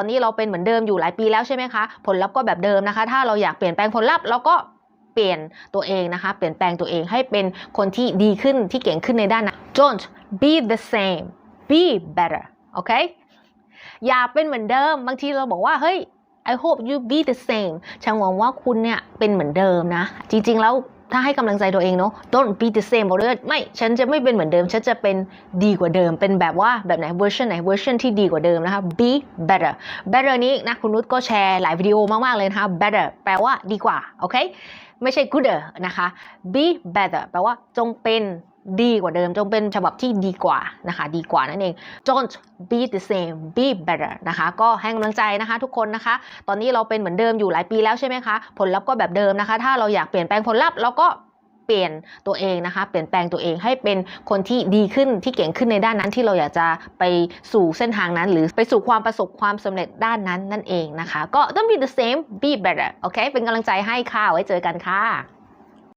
ตอนนี้เราเป็นเหมือนเดิมอยู่หลายปีแล้วใช่ไหมคะ ผลลัพธ์ก็แบบเดิมนะคะ ถ้าเราอยากเปลี่ยนแปลงผลลัพธ์เราก็เปลี่ยนตัวเองนะคะ เปลี่ยนแปลงตัวเองให้เป็นคนที่ดีขึ้นที่เก่งขึ้นในด้านนั้น don't be the same be better โอเคอย่าเป็นเหมือนเดิม บางทีเราบอกว่าเฮ้ย I hope you be the same ฉันหวังว่าคุณเนี่ยเป็นเหมือนเดิมนะ จริงๆแล้ว ถ้าให้กำลังใจตัวเองเนาะ don't be the same บอกเลยไม่ฉันจะไม่เป็นเหมือนเดิม ฉันจะเป็นดีกว่าเดิม เป็นแบบว่าแบบไหนเวอร์ชันไหนเวอร์ชันที่ดีกว่าเดิมนะคะ be better better นี้นะคุณนุชก็แชร์หลายวิดีโอมาก ๆ เลยนะคะ better แปลว่าดีกว่า โอเค ไม่ใช่ gooder นะคะ be better แปลว่าจงเป็น ดีกว่าเดิม จงเป็นฉบับที่ดีกว่านะคะ ดีกว่านั่นเอง don't be the same be better นะคะ ก็ให้กำลังใจนะคะทุกคนนะคะ ตอนนี้เราเป็นเหมือนเดิมอยู่หลายปีแล้วใช่ไหมคะ ผลลัพธ์ก็แบบเดิมนะคะ ถ้าเราอยากเปลี่ยนแปลงผลลัพธ์เราก็เปลี่ยนตัวเองนะคะ เปลี่ยนแปลงตัวเองให้เป็นคนที่ดีขึ้นที่เก่งขึ้นในด้านนั้นที่เราอยากจะไปสู่เส้นทางนั้น หรือไปสู่ความประสบความสำเร็จด้านนั้นนั่นเองนะคะ ก็ต้อง be the same be better โอเค เป็นกำลังใจให้ค่ะไว้เจอกันค่ะ